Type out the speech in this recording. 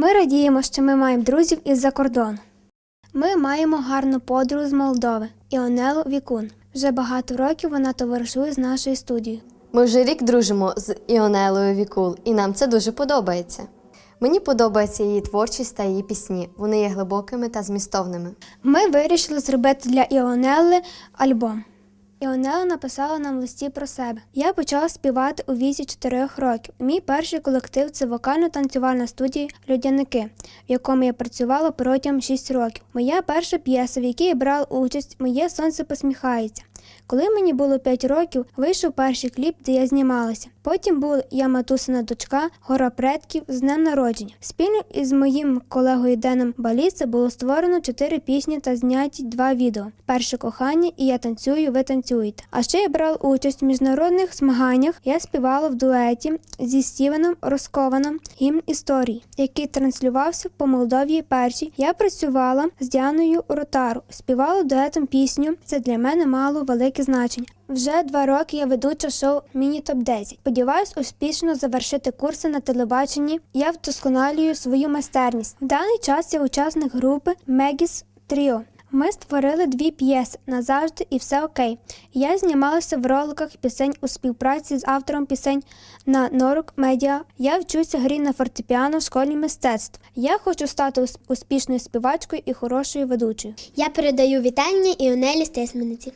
Ми радіємо, що ми маємо друзів із-за кордону. Ми маємо гарну подругу з Молдови Іонелу Вікун. Вже багато років вона товаришує з нашою студією. Ми вже рік дружимо з Іонелою Вікул, і нам це дуже подобається. Мені подобається її творчість та її пісні. Вони є глибокими та змістовними. Ми вирішили зробити для Іонели альбом. Іонела написала нам листі про себе. Я почала співати у віці 4 років. Мій перший колектив це вокально-танцювальна студія Людяники, в якому я працювала протягом 6 років. Моя перша п'єса, в якій я брала участь, Моє сонце посміхається. Коли мені було 5 років, вийшов перший кліп, де я знімалася. Потім була Я матусина дочка, гора предків з днем народження. Спільно із моїм колегою Деном Баліце було створено 4 пісні та зняті два відео: перше кохання і я танцюю, ви танцюєте. А ще я брала участь в міжнародних змаганнях. Я співала в дуеті зі Стівеном Роскованом гімн історії, який транслювався по Молдові першій. Я працювала з Діаною Ротару, співала дуетом пісню. Це для мене мало велике значення. Вже два роки я ведуча шоу Міні Топ 10 Сподіваюсь успішно завершити курси на телебаченні. Я вдосконалюю свою майстерність. В даний час я учасник групи Мегіс Тріо. Ми створили дві п'єси назавжди і все окей. Я знімалася в роликах пісень у співпраці з автором пісень на Норок Медіа. Я вчуся грі на фортепіано в школі мистецтв. Я хочу стати ус- успішною співачкою і хорошою ведучою. Я передаю вітання Іонелі Стесмениці.